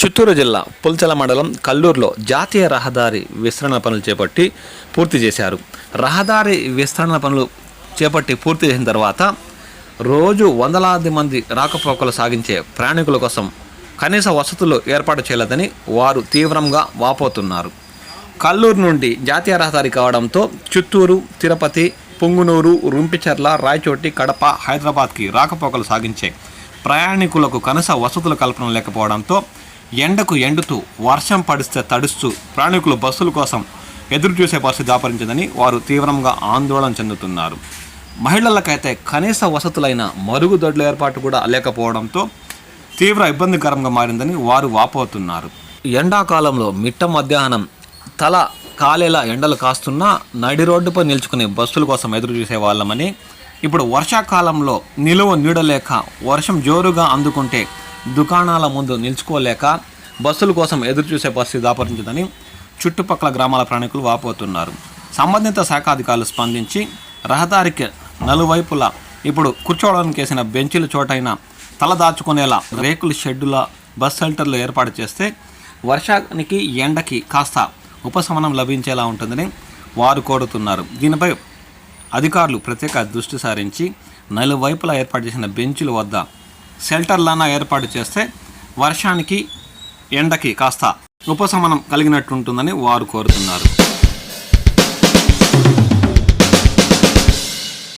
చిత్తూరు జిల్లా పుల్చల మండలం కల్లూరులో జాతీయ రహదారి విస్తరణ పనులు చేపట్టి పూర్తి చేశారు. రహదారి విస్తరణ పనులు చేపట్టి పూర్తి చేసిన తర్వాత రోజు వందలాది మంది రాకపోకలు సాగించే ప్రయాణికుల కోసం కనీస వసతులు ఏర్పాటు చేయలేదని వారు తీవ్రంగా వాపోతున్నారు. కల్లూరు నుండి జాతీయ రహదారి కావడంతో చిత్తూరు తిరుపతి పొంగునూరు రుంపిచెర్ల రాయచోటి కడప హైదరాబాద్కి రాకపోకలు సాగించే ప్రయాణికులకు కనీస వసతుల కల్పన లేకపోవడంతో ఎండకు ఎండుతూ వర్షం పడిస్తే తడుస్తూ ప్రయాణికులు బస్సుల కోసం ఎదురు చూసే పరిస్థితి దాపరించిందని వారు తీవ్రంగా ఆందోళన చెందుతున్నారు. మహిళలకైతే కనీస వసతులైన మరుగుదొడ్ల ఏర్పాటు కూడా లేకపోవడంతో తీవ్ర ఇబ్బందికరంగా మారిందని వారు వాపోతున్నారు. ఎండాకాలంలో మిట్ట మధ్యాహ్నం తల కాలేలా ఎండలు కాస్తున్నా నడి రోడ్డుపై నిల్చుకునే బస్సుల కోసం ఎదురు చూసే వాళ్ళమని ఇప్పుడు వర్షాకాలంలో నిలువ నీడలేక వర్షం జోరుగా అందుకుంటే దుకాణాల ముందు నిల్చుకోలేక బస్సుల కోసం ఎదురుచూసే పరిస్థితి దాపరించిందని చుట్టుపక్కల గ్రామాల ప్రయాణికులు వాపోతున్నారు. సంబంధిత శాఖ అధికారులు స్పందించి రహదారికి నలువైపులా ఇప్పుడు కూర్చోవడానికి వేసిన బెంచీల చోటైన తల దాచుకునేలా రేకుల షెడ్డుల బస్ షెల్టర్లు ఏర్పాటు చేస్తే వర్షానికి ఎండకి కాస్త ఉపశమనం లభించేలా ఉంటుందని వారు కోరుతున్నారు. దీనిపై అధికారులు ప్రత్యేక దృష్టి సారించి నలువైపులా ఏర్పాటు చేసిన బెంచుల వద్ద షెల్టర్లన్నా ఏర్పాటు చేస్తే వర్షానికి ఎండకి కాస్త ఉపశమనం కలిగినట్టుంటుందని వారు కోరుతున్నారు.